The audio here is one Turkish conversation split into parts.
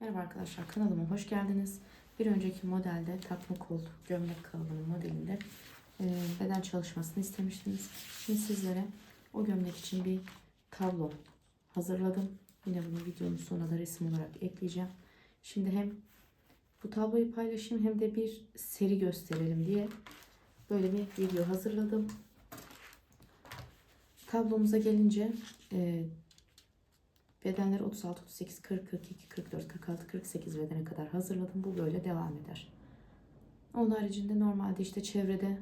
Merhaba arkadaşlar kanalıma hoş geldiniz. Bir önceki modelde takma kol gömlek kalıbının modelinde e, beden çalışmasını istemiştiniz. Şimdi sizlere o gömlek için bir tablo hazırladım. Yine bunu videonun sonuna da resim olarak ekleyeceğim. Şimdi hem bu tabloyu paylaşayım hem de bir seri gösterelim diye böyle bir video hazırladım. Tablomuza gelince e, Bedenleri 36, 38, 40, 42, 44, 46, 48 bedene kadar hazırladım. Bu böyle devam eder. Onun haricinde normalde işte çevrede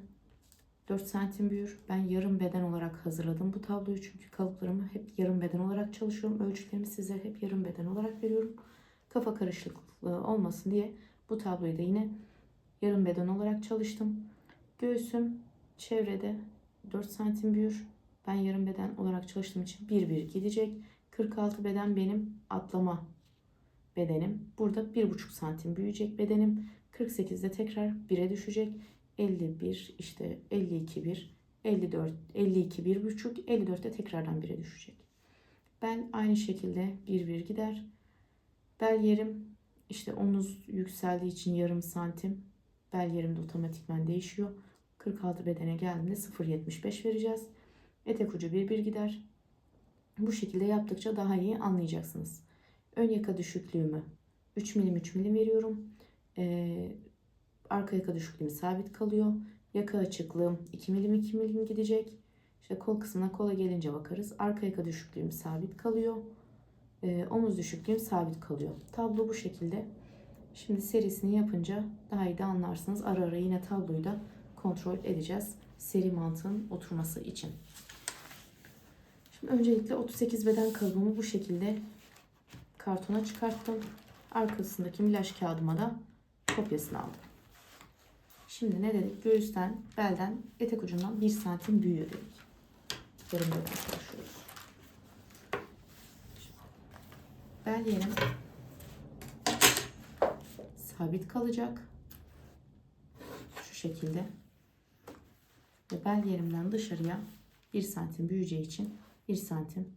4 santim büyür. Ben yarım beden olarak hazırladım bu tabloyu. Çünkü kalıplarımı hep yarım beden olarak çalışıyorum. Ölçülerimi sizlere hep yarım beden olarak veriyorum. Kafa karışıklığı olmasın diye bu tabloyu da yine yarım beden olarak çalıştım. Göğsüm çevrede 4 santim büyür. Ben yarım beden olarak çalıştığım için bir bir gidecek. 46 beden benim atlama bedenim. Burada 1,5 santim büyüyecek bedenim. 48'de tekrar 1'e düşecek. 51 işte 52 1 54 52 1,5 54'te tekrardan 1'e düşecek. Bel aynı şekilde 1 1 gider. Bel yerim işte omuz yükseldiği için yarım santim. Bel yerim de otomatikman değişiyor. 46 bedene geldiğinde 0.75 vereceğiz. Etek ucu 1 1 gider. Bu şekilde yaptıkça daha iyi anlayacaksınız. Ön yaka düşüklüğümü 3 milim 3 milim veriyorum. Ee, arka yaka düşüklüğüm sabit kalıyor. Yaka açıklığım 2 milim 2 milim gidecek. İşte kol kısmına kola gelince bakarız. Arka yaka düşüklüğüm sabit kalıyor. Ee, omuz düşüklüğüm sabit kalıyor. Tablo bu şekilde. Şimdi serisini yapınca daha iyi de anlarsınız. Ara ara yine tabloyu da kontrol edeceğiz. Seri mantığın oturması için. Şimdi öncelikle 38 beden kalıbımı bu şekilde kartona çıkarttım. Arkasındaki milaj kağıdıma da kopyasını aldım. Şimdi ne dedik? Göğüsten, belden, etek ucundan 1 santim büyüyor dedik. Yarım beden çalışıyoruz. Bel yerim sabit kalacak. Şu şekilde. Ve bel yerimden dışarıya 1 santim büyüyeceği için 1 santim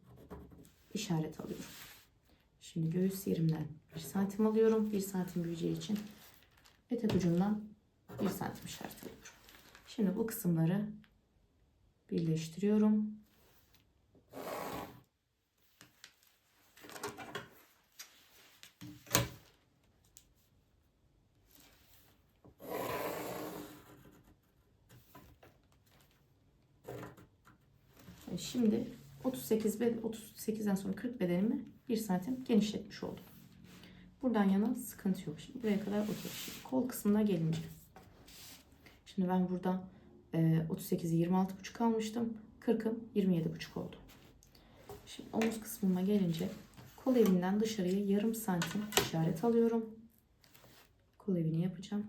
işaret alıyorum. Şimdi göğüs yerimden 1 santim alıyorum. 1 santim büyüyeceği için etek ucundan 1 santim işaret alıyorum. Şimdi bu kısımları birleştiriyorum. Şimdi 38 bed 38'den sonra 40 bedenimi 1 santim genişletmiş oldum. Buradan yana sıkıntı yok. Şimdi buraya kadar okey. Kol kısmına gelince. Şimdi ben burada e, 38'i 26,5 almıştım. 40'ım 27,5 oldu. Şimdi omuz kısmıma gelince kol evinden dışarıya yarım santim işaret alıyorum. Kol evini yapacağım.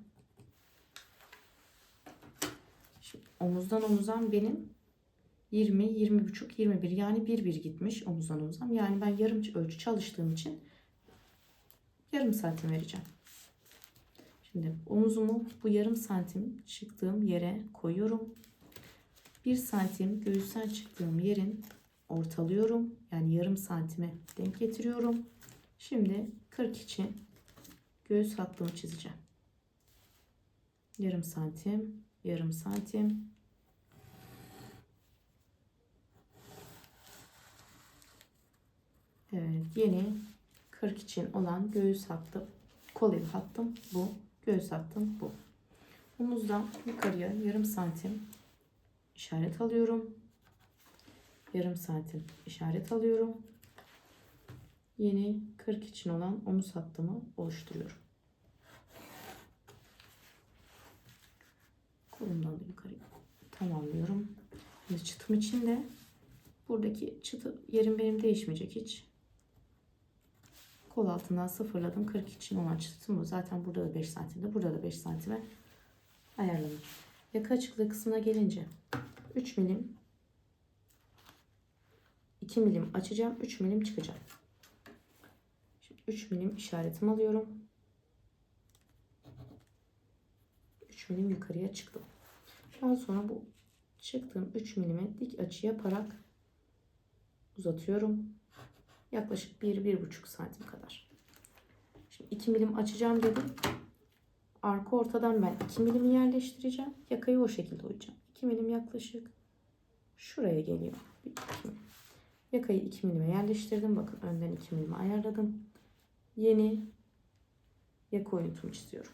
Şimdi omuzdan omuzdan benim 20, 20 buçuk, 21 yani bir bir gitmiş omuzdan omuzdan. Yani ben yarım ölçü çalıştığım için yarım santim vereceğim. Şimdi omuzumu bu yarım santim çıktığım yere koyuyorum. Bir santim göğüsten çıktığım yerin ortalıyorum. Yani yarım santime denk getiriyorum. Şimdi 40 için göğüs hattımı çizeceğim. Yarım santim, yarım santim, Evet, yeni 40 için olan göğüs hattım, kol evi hattım bu, göğüs hattım bu. Omuzdan yukarıya yarım santim işaret alıyorum. Yarım santim işaret alıyorum. Yeni 40 için olan omuz hattımı oluşturuyorum. Kolumdan da yukarıya tamamlıyorum. Şimdi çıtım için de buradaki çıtı yerim benim değişmeyecek hiç. Kol altından sıfırladım. 40 için olan çıtım bu. Zaten burada da 5 santimde. Burada da 5 santime ayarladım. Yaka açıklığı kısmına gelince 3 milim 2 milim açacağım. 3 milim çıkacağım. Şimdi 3 milim işaretimi alıyorum. 3 milim yukarıya çıktım. Daha sonra bu çıktığım 3 milime dik açı yaparak uzatıyorum. Yaklaşık 1-1,5 santim kadar. Şimdi 2 milim açacağım dedim. Arka ortadan ben 2 milimi yerleştireceğim. Yakayı o şekilde oyacağım. 2 milim yaklaşık şuraya geliyor. Yakayı 2 milime yerleştirdim. Bakın önden 2 milimi ayarladım. Yeni yaka oyuntumu çiziyorum.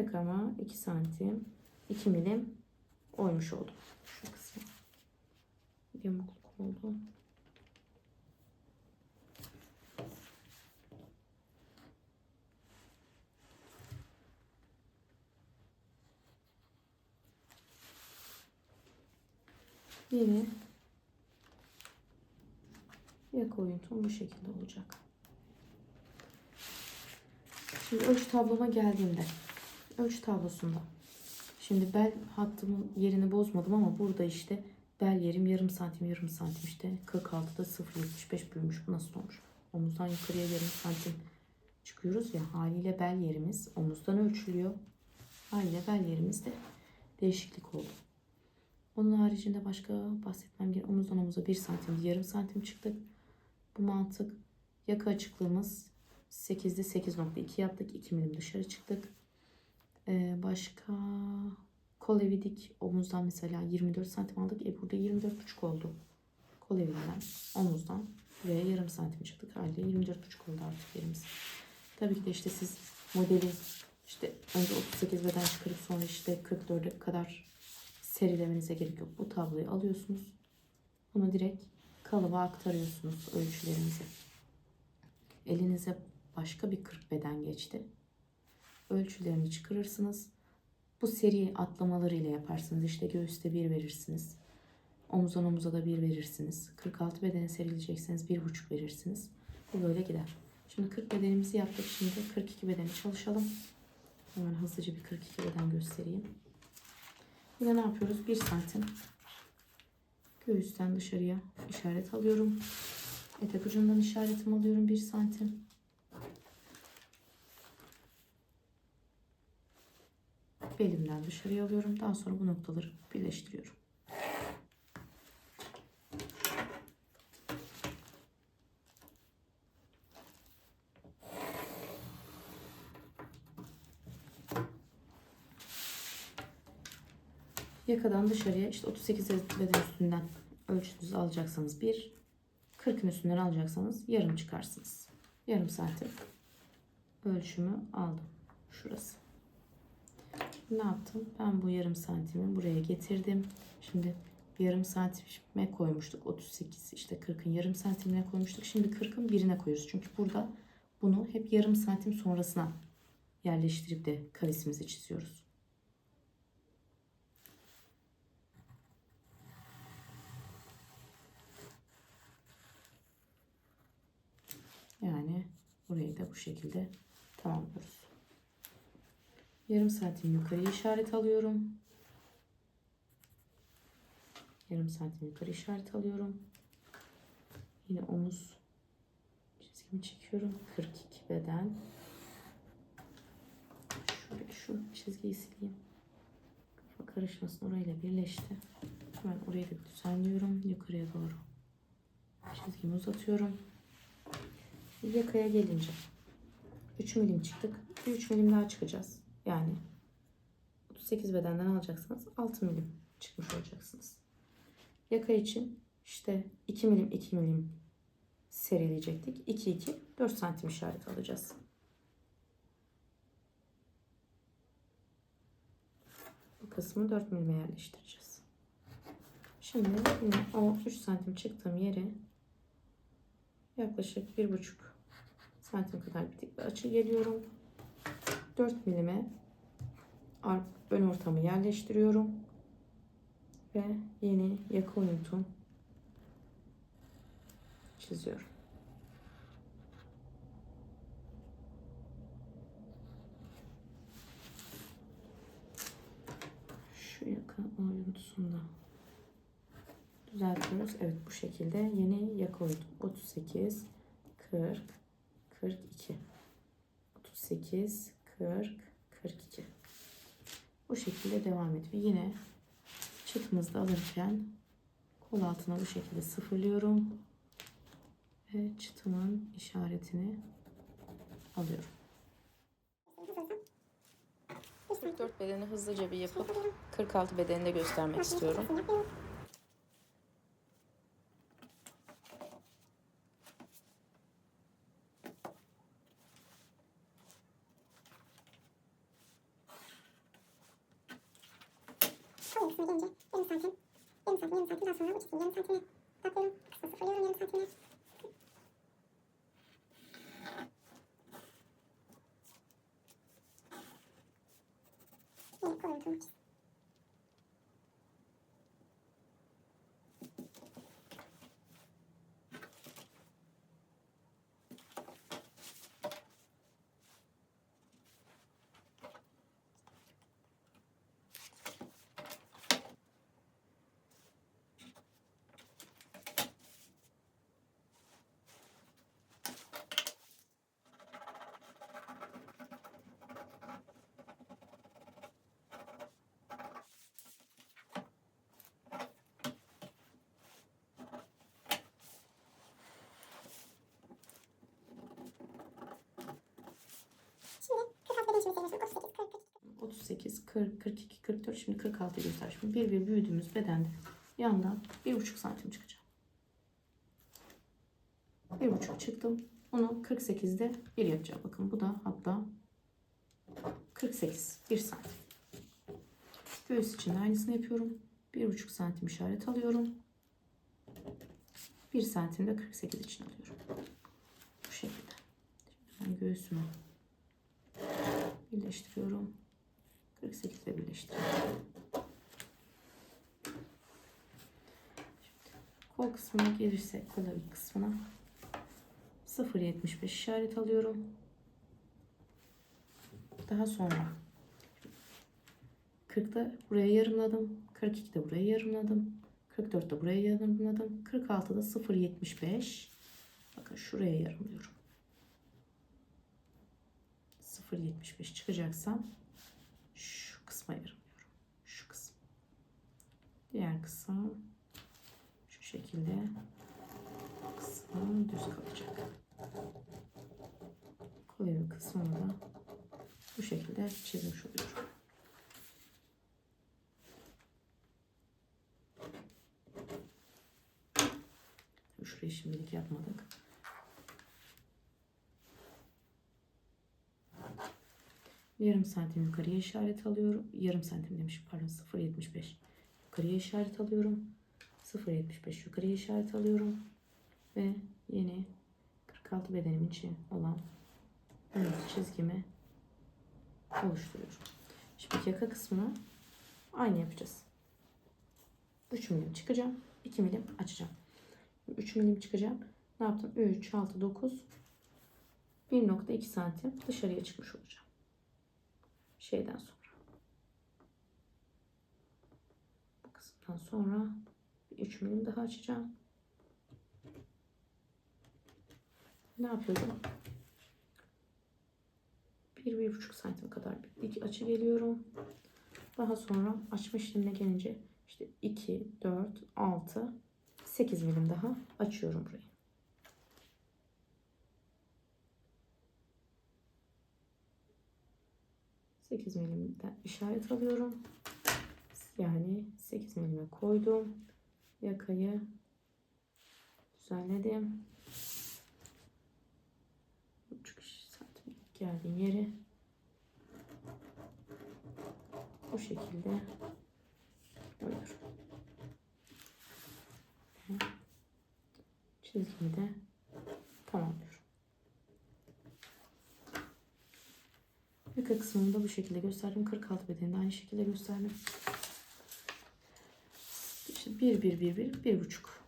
Yakama 2 santim 2 milim oymuş oldum. Şu kısmı. Yamukluk oldu. Yeni yaka oyuntum bu şekilde olacak. Şimdi ölçü tabloma geldiğimde ölçü tablosunda şimdi bel hattımın yerini bozmadım ama burada işte bel yerim yarım santim yarım santim işte 46'da 0.75 büyümüş. Bu nasıl olmuş? Omuzdan yukarıya yarım santim çıkıyoruz ya haliyle bel yerimiz omuzdan ölçülüyor. Haliyle bel yerimizde değişiklik oldu. Onun haricinde başka bahsetmem gerek. Omuzdan omuza 1 santim, yarım santim çıktık. Bu mantık. Yaka açıklığımız 8'de 8.2 yaptık. 2 milim dışarı çıktık. Ee, başka kol evi dik omuzdan mesela 24 santim aldık. E burada 24,5 oldu. Kol evinden omuzdan buraya yarım santim çıktık. Haliyle 24,5 oldu artık yerimiz. Tabii ki de işte siz modeli işte önce 38 beden çıkarıp sonra işte 44'e kadar serilemenize gerek yok. Bu tabloyu alıyorsunuz. Bunu direkt kalıba aktarıyorsunuz ölçülerinizi. Elinize başka bir 40 beden geçti. Ölçülerini çıkarırsınız. Bu seri atlamalarıyla yaparsınız. İşte göğüste bir verirsiniz. Omuzdan omuza da bir verirsiniz. 46 bedene serilecekseniz bir buçuk verirsiniz. Bu böyle gider. Şimdi 40 bedenimizi yaptık. Şimdi 42 bedeni çalışalım. Hemen hızlıca bir 42 beden göstereyim. Yine ne yapıyoruz? 1 santim göğüsten dışarıya işaret alıyorum. Etek ucundan işaretimi alıyorum 1 santim. Dışarıya alıyorum. Daha sonra bu noktaları birleştiriyorum. Yakadan dışarıya işte 38 beden üstünden ölçünüzü alacaksanız 1, 40'ın üstünden alacaksanız yarım çıkarsınız. Yarım santim ölçümü aldım. Şurası. Ne yaptım? Ben bu yarım santimi buraya getirdim. Şimdi yarım santime koymuştuk. 38 işte 40'ın yarım santimine koymuştuk. Şimdi 40'ın birine koyuyoruz. Çünkü burada bunu hep yarım santim sonrasına yerleştirip de karesimizi çiziyoruz. Yani burayı da bu şekilde tamamlıyoruz. Yarım santim yukarı işaret alıyorum. Yarım santim yukarı işaret alıyorum. Yine omuz çizgimi çekiyorum. 42 beden. Şöyle şu çizgiyi sileyim. Kafa karışmasın orayla birleşti. Hemen orayı da düzenliyorum. Yukarıya doğru çizgimi uzatıyorum. Yakaya gelince 3 milim çıktık. Bir 3 milim daha çıkacağız. Yani 38 bedenden alacaksanız 6 milim çıkmış olacaksınız. Yaka için işte 2 milim 2 milim serileyecektik. 2 2 4 santim işaret alacağız. Bu kısmı 4 milime yerleştireceğiz. Şimdi yine o 3 santim çıktığım yere yaklaşık 1,5 santim kadar bir dik açı geliyorum. 4 milime ön ortamı yerleştiriyorum. Ve yeni yaka oyuntum çiziyorum. Şu yaka oyuntusunda düzeltiyoruz. Evet bu şekilde yeni yaka oyuntum. 38, 40, 42. 38, 40, 42. Bu şekilde devam ediyor. Yine çıtımızda alırken kol altına bu şekilde sıfırlıyorum. Ve çıtımın işaretini alıyorum. 44 bedeni hızlıca bir yapıp 46 bedeni de göstermek istiyorum. Gelince yarım santim, yarım santim, yarım santim daha sonra uç kısmı yarım santimle katlıyorum. Kısmı sıfırlıyorum yarım santimle. Yine koyuyorum tırnak çizgi. Şimdi 46 beden için sayıyorsun. 38, 40, 38, 40, 42, 44 şimdi 46 göster. Şimdi bir bir büyüdüğümüz bedende yandan 1,5 santim çıkacağım. 1,5 çıktım. Onu 48'de 1 yapacağım. Bakın bu da hatta 48, 1 santim. Göğüs için de aynısını yapıyorum. 1,5 santim işaret alıyorum. 1 santim de 48 için alıyorum. Bu şekilde. Şimdi ben göğsümü birleştiriyorum. 48 ile birleştiriyorum. Kol kısmına gelirsek kol kısmına 0.75 işaret alıyorum. Daha sonra 40'da buraya yarımladım. 42'de buraya yarımladım. 44'te buraya yarımladım. 46'da 0.75 bakın şuraya yarımlıyorum. 0.75 çıkacaksam şu kısma yarımlıyorum. Şu kısım. Diğer kısım şu şekilde kısmı düz kalacak. Kolyenin kısmını da bu şekilde çizmiş oluyorum. Şurayı şimdilik yapmadık. Yarım santim yukarıya işaret alıyorum. Yarım santim demiş pardon 0.75 yukarıya işaret alıyorum. 0.75 yukarıya işaret alıyorum. Ve yeni 46 bedenim için olan ön çizgimi oluşturuyorum. Şimdi yaka kısmını aynı yapacağız. 3 milim çıkacağım. 2 milim açacağım. 3 milim çıkacağım. Ne yaptım? 3, 6, 9 1.2 santim dışarıya çıkmış olacağım şeyden sonra. Bu kısımdan sonra 3 milim daha açacağım. Ne yapıyorum? 1-1,5 santim kadar bir dik açı geliyorum. Daha sonra açma işlemine gelince işte 2, 4, 6, 8 milim daha açıyorum burayı. Sekiz milimden işaret alıyorum. Yani 8 milime koydum. Yakayı düzenledim. Buçuk santim geldiğim yeri bu şekilde koyuyorum. Çizgimi de tamamlıyorum. Yaka kısmını da bu şekilde gösterdim. 46 bedeni de aynı şekilde gösterdim. İşte 1 1 1 1 1 buçuk.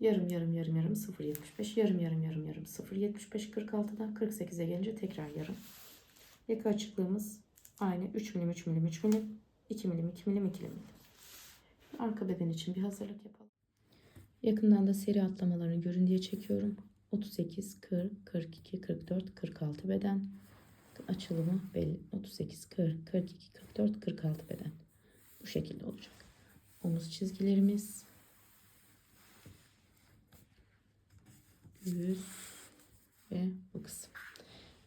Yarım yarım yarım yarım 0.75 yarım yarım yarım yarım 0.75 46'dan 48'e gelince tekrar yarım. Yaka açıklığımız aynı 3 milim 3 milim 3 milim 2 milim 2 milim 2 milim. Arka beden için bir hazırlık yapalım. Yakından da seri atlamalarını görün diye çekiyorum. 38, 40, 42, 44, 46 beden. Açılımı belli. 38, 40, 42, 44, 46 beden. Bu şekilde olacak. Omuz çizgilerimiz. Yüz ve bu kısım.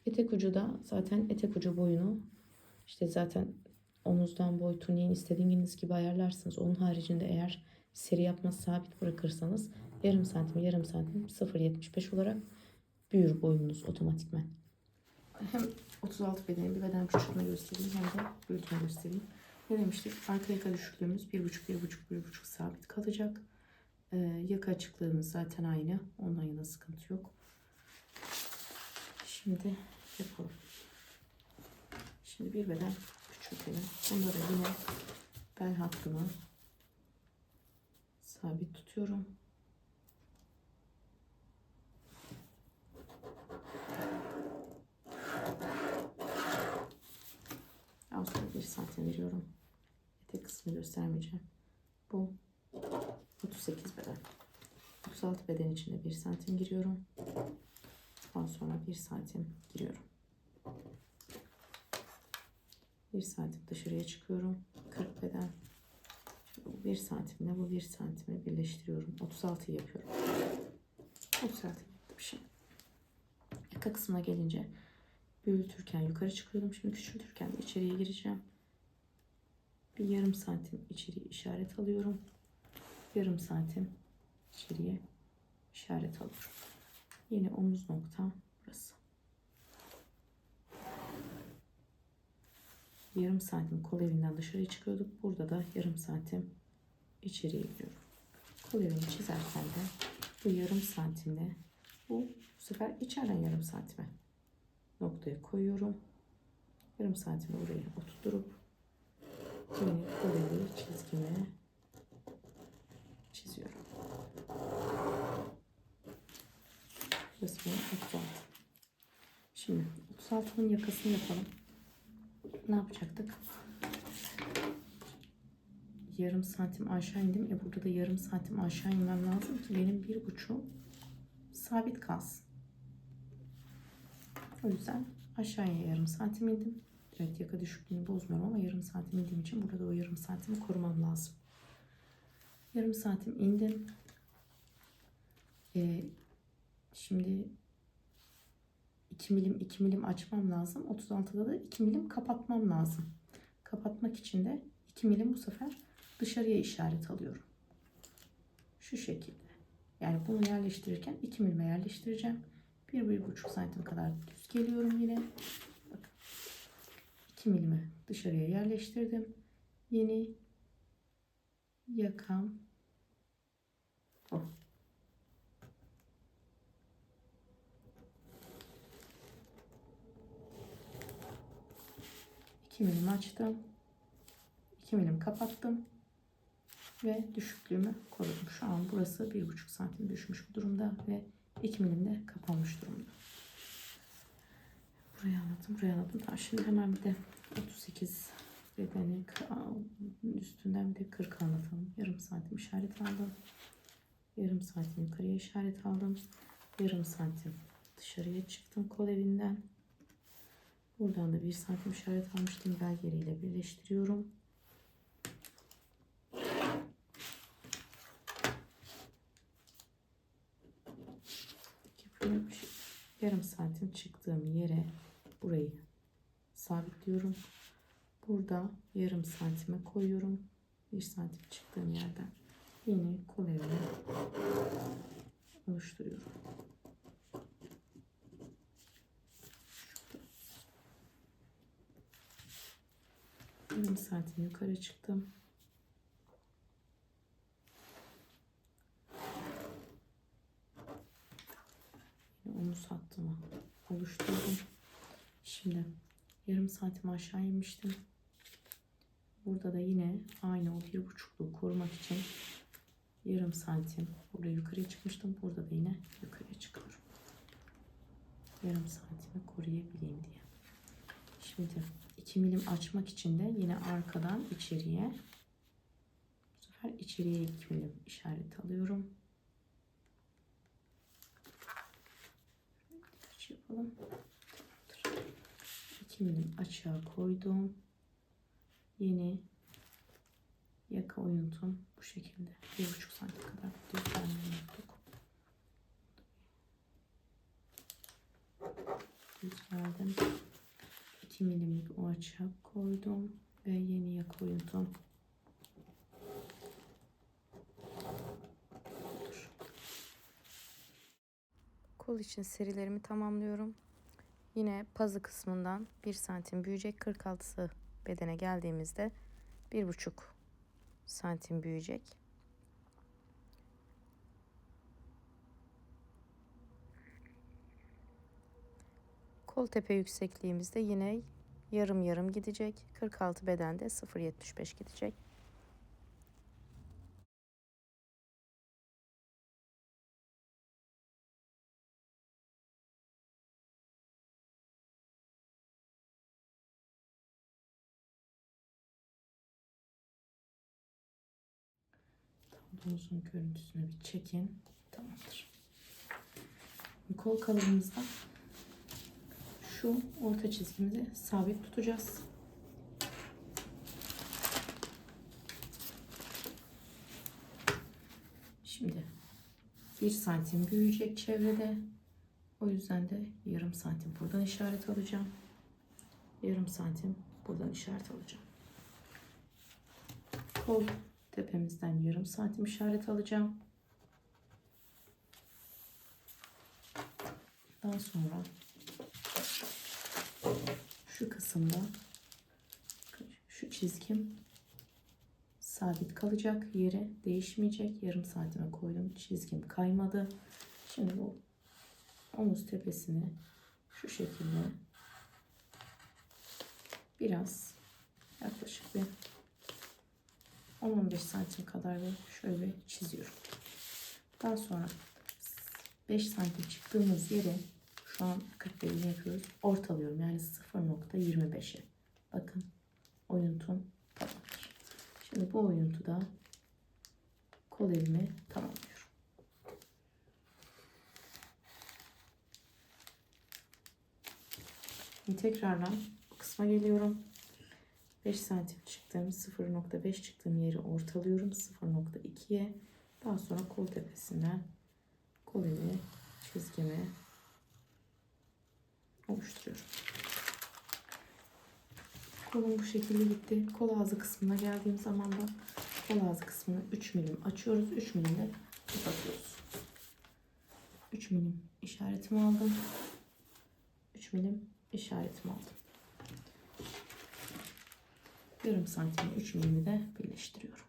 Etek ucu da zaten etek ucu boyunu işte zaten omuzdan boy tuniğin istediğiniz gibi ayarlarsınız. Onun haricinde eğer seri yapmaz sabit bırakırsanız yarım santim yarım santim 0.75 olarak büyür boyunuz otomatikmen. Hem 36 bedeni bir beden küçültme göstereyim hem de büyütme göstereyim. Ne demiştik? Arka yaka düşüklüğümüz 1.5 1.5 1.5 sabit kalacak. Ee, yaka açıklığımız zaten aynı. Ondan yana sıkıntı yok. Şimdi yapalım. Şimdi bir beden küçültelim. Bunda da yine bel hattını sabit tutuyorum. Daha sonra bir santim veriyorum. Etek kısmını göstermeyeceğim. Bu 38 beden. 36 beden içinde 1 santim giriyorum. Daha sonra 1 santim giriyorum. 1 santim dışarıya çıkıyorum. 40 beden. Bu 1 santimle bu 1 santimi birleştiriyorum. 36 yapıyorum. 36 yaptım şimdi. Yaka kısmına gelince büyütürken yukarı çıkıyordum. Şimdi küçültürken de içeriye gireceğim. Bir yarım santim içeriye işaret alıyorum. Yarım santim içeriye işaret alıyorum. Yine omuz noktam burası. Yarım santim kol evinden dışarıya çıkıyorduk. Burada da yarım santim içeriye giriyorum. Kol evini çizerken de bu yarım santimle bu bu sefer içeriden yarım santime noktaya koyuyorum. Yarım santimi oraya oturtup yine kol evi çizgime çiziyorum. Burası benim 36. Şimdi 36'nın yakasını yapalım. Ne yapacaktık? Yarım santim aşağı indim. E burada da yarım santim aşağı inmem lazım ki benim bir buçuğum sabit kalsın. O yüzden aşağıya yarım santim indim. Evet yaka düşüklüğünü bozmuyorum ama yarım santim indiğim için burada o yarım santimi korumam lazım. Yarım santim indim. Ee, şimdi 2 milim 2 milim açmam lazım. 36'da da 2 milim kapatmam lazım. Kapatmak için de 2 milim bu sefer dışarıya işaret alıyorum. Şu şekilde. Yani bunu yerleştirirken 2 milime yerleştireceğim. 1-1,5 santim kadar düz geliyorum yine. Bakın. 2 milimi dışarıya yerleştirdim. Yeni yakam o. İki milim açtım. 2 milim kapattım. Ve düşüklüğümü korudum. Şu an burası 1,5 santim düşmüş bu durumda ve 2 milim de kapanmış durumda. Buraya anlattım, buraya anlattım. Tamam, şimdi hemen bir de 38 bedeni üstünden bir de 40 anlatalım. Yarım santim işaret aldım. Yarım santim yukarıya işaret aldım. Yarım santim dışarıya çıktım kol evinden. Buradan da bir santim işaret almıştım. Bel yeriyle birleştiriyorum. Böyle bir şey. Yarım santim çıktığım yere burayı sabitliyorum. Burada yarım santime koyuyorum. Bir santim çıktığım yerden yine kol evini oluşturuyorum. Yarım santim yukarı çıktım. Yine omuz hattımı oluşturdum. Şimdi yarım santim aşağı inmiştim. Burada da yine aynı o bir buçukluğu korumak için yarım santim burada yukarıya çıkmıştım. Burada da yine yukarıya çıkıyorum. Yarım santimi koruyabileyim diye. Şimdi 2 milim açmak için de yine arkadan içeriye bu sefer içeriye 2 milim işaret alıyorum. Yapalım. 2 milim açığa koydum. Yeni yaka oyuntum bu şekilde. 1,5 santim kadar düz vermeyi unuttuk. Düz verdim. 2 milimlik o açığa koydum ve yeni yaka oyuntum. Kol için serilerimi tamamlıyorum. Yine pazı kısmından 1 santim büyüyecek. 46'sı bedene geldiğimizde 1,5 santim büyüyecek. Kol tepe yüksekliğimizde yine yarım yarım gidecek. 46 bedende 0.75 gidecek. Tablomuzun görüntüsünü bir çekin. Tamamdır. Kol kalıbımızda şu orta çizgimizi sabit tutacağız. Şimdi 1 santim büyüyecek çevrede. O yüzden de yarım santim buradan işaret alacağım. Yarım santim buradan işaret alacağım. Kol tepemizden yarım santim işaret alacağım. Daha sonra şu kısımda şu çizgim sabit kalacak yere değişmeyecek yarım santime koydum çizgim kaymadı şimdi bu omuz tepesini şu şekilde biraz yaklaşık bir 10-15 santim kadar ve şöyle çiziyorum daha sonra 5 santim çıktığımız yere şu an 41'ini yapıyoruz. Ortalıyorum yani 0.25'e. Bakın oyuntum tamamdır. Şimdi bu oyuntuda kol elimi tamamlıyorum. Tekrardan bu kısma geliyorum. 5 santim çıktığım 0.5 çıktığım yeri ortalıyorum 0.2'ye. Daha sonra kol tepesinden kol eli çizgimi oluşturuyorum. Kolum bu şekilde gitti. Kol ağzı kısmına geldiğim zaman da kol ağzı kısmını 3 milim açıyoruz. 3 milim de kapatıyoruz. 3 milim işaretimi aldım. 3 milim işaretimi aldım. Yarım santim 3 milimi de birleştiriyorum.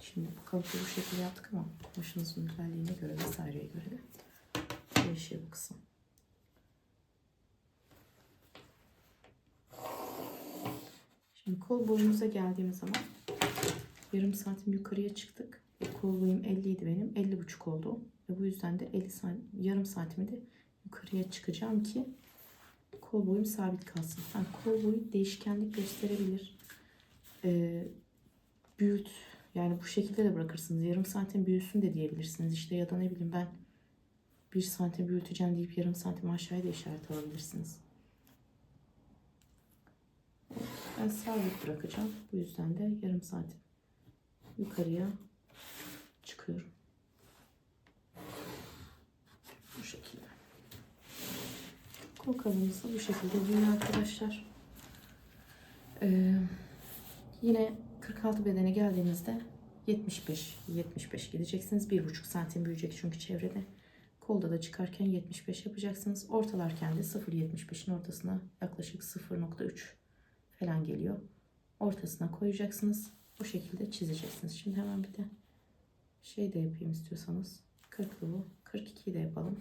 Şimdi bu kalıpı bu şekilde yaptık ama başınızın güzelliğine göre vesaireye göre de değişiyor bu kısım. Şimdi kol boyumuza geldiğimiz zaman yarım santim yukarıya çıktık. Kol boyum 50 idi benim. 50 buçuk oldu. Ve bu yüzden de 50 santim, yarım santimi de yukarıya çıkacağım ki kol boyum sabit kalsın. Yani kol boyu değişkenlik gösterebilir. Ee, büyüt yani bu şekilde de bırakırsınız. Yarım santim büyüsün de diyebilirsiniz. İşte ya da ne bileyim ben bir santim büyüteceğim deyip yarım santim aşağıya da işaret alabilirsiniz. Ben sabit bırakacağım. Bu yüzden de yarım santim yukarıya çıkıyorum. Bu şekilde. Kalınlığı bu şekilde büyüyor arkadaşlar. Ee, yine 46 bedene geldiğinizde 75 75 gideceksiniz. 1,5 santim büyüyecek çünkü çevrede. Kolda da çıkarken 75 yapacaksınız. Ortalarken de 0.75'in ortasına yaklaşık 0.3 falan geliyor. Ortasına koyacaksınız. Bu şekilde çizeceksiniz. Şimdi hemen bir de şey de yapayım istiyorsanız. 40'lı bu. 42'yi de yapalım.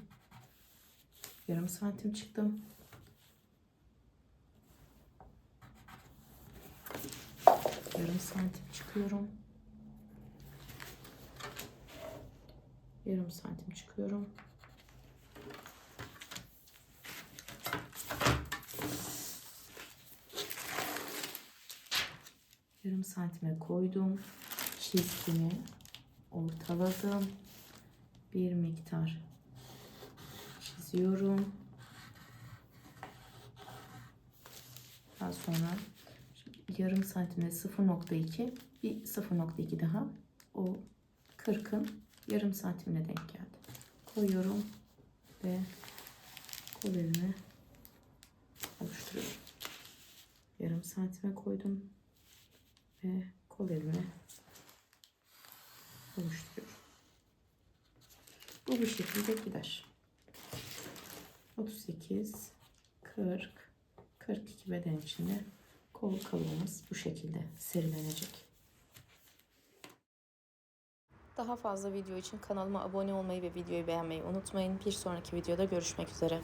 Yarım santim çıktım. Yarım santim çıkıyorum. Yarım santim çıkıyorum. Yarım santime koydum. Çizgimi ortaladım. bir miktar çiziyorum. Daha sonra yarım santimde 0.2 bir 0.2 daha o 40'ın yarım santimine denk geldi. Koyuyorum ve kol elimi oluşturuyorum. Yarım santime koydum ve kol elimi oluşturuyorum. Bu bu şekilde gider. 38, 40, 42 beden içinde kol kalıbımız bu şekilde serilenecek. Daha fazla video için kanalıma abone olmayı ve videoyu beğenmeyi unutmayın. Bir sonraki videoda görüşmek üzere.